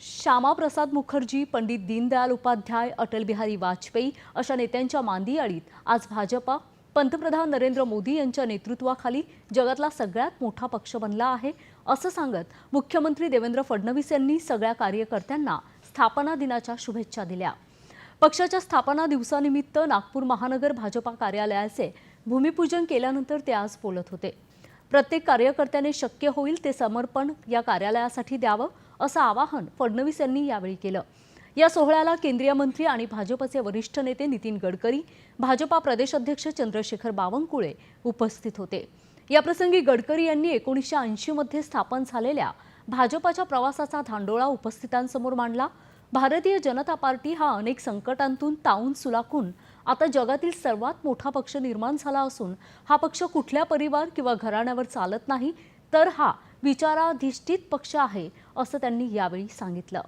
श्यामाप्रसाद मुखर्जी पंडित दीनदयाल उपाध्याय अटल बिहारी वाजपेयी अशा नेत्यांच्या मांदियाळीत आज भाजपा पंतप्रधान नरेंद्र मोदी यांच्या नेतृत्वाखाली जगातला सगळ्यात मोठा पक्ष बनला आहे असं सांगत मुख्यमंत्री देवेंद्र फडणवीस यांनी सगळ्या कार्यकर्त्यांना स्थापना दिनाच्या शुभेच्छा दिल्या. पक्षाच्या स्थापना दिवसानिमित्त नागपूर महानगर भाजपा कार्यालयाचे भूमिपूजन केल्यानंतर ते आज बोलत होते. प्रत्येक कार्यकर्त्याने शक्य होईल ते समर्पण या कार्यालयासाठी द्यावं असं आवाहन फडणवीस यांनी यावेळी केलं. या सोहळ्याला केंद्रीय मंत्री आणि भाजपचे वरिष्ठ नेते नितीन गडकरी भाजपा प्रदेशाध्यक्ष चंद्रशेखर बावनकुळे उपस्थित होते. याप्रसंगी गडकरी यांनी एकोणीसशे ऐंशीमध्ये स्थापन झालेल्या भाजपाच्या प्रवासाचा धांडोळा उपस्थितांसमोर मांडला. भारतीय जनता पार्टी हा अनेक संकटांतून तावून सुलाखून आता जगातील सर्वात मोठा पक्ष निर्माण झाला असून हा पक्ष कुठल्या परिवार किंवा घराण्यावर चालत नाही तर हा विचाराधिष्ठित पक्ष आहे असं त्यांनी यावेळी सांगितलं.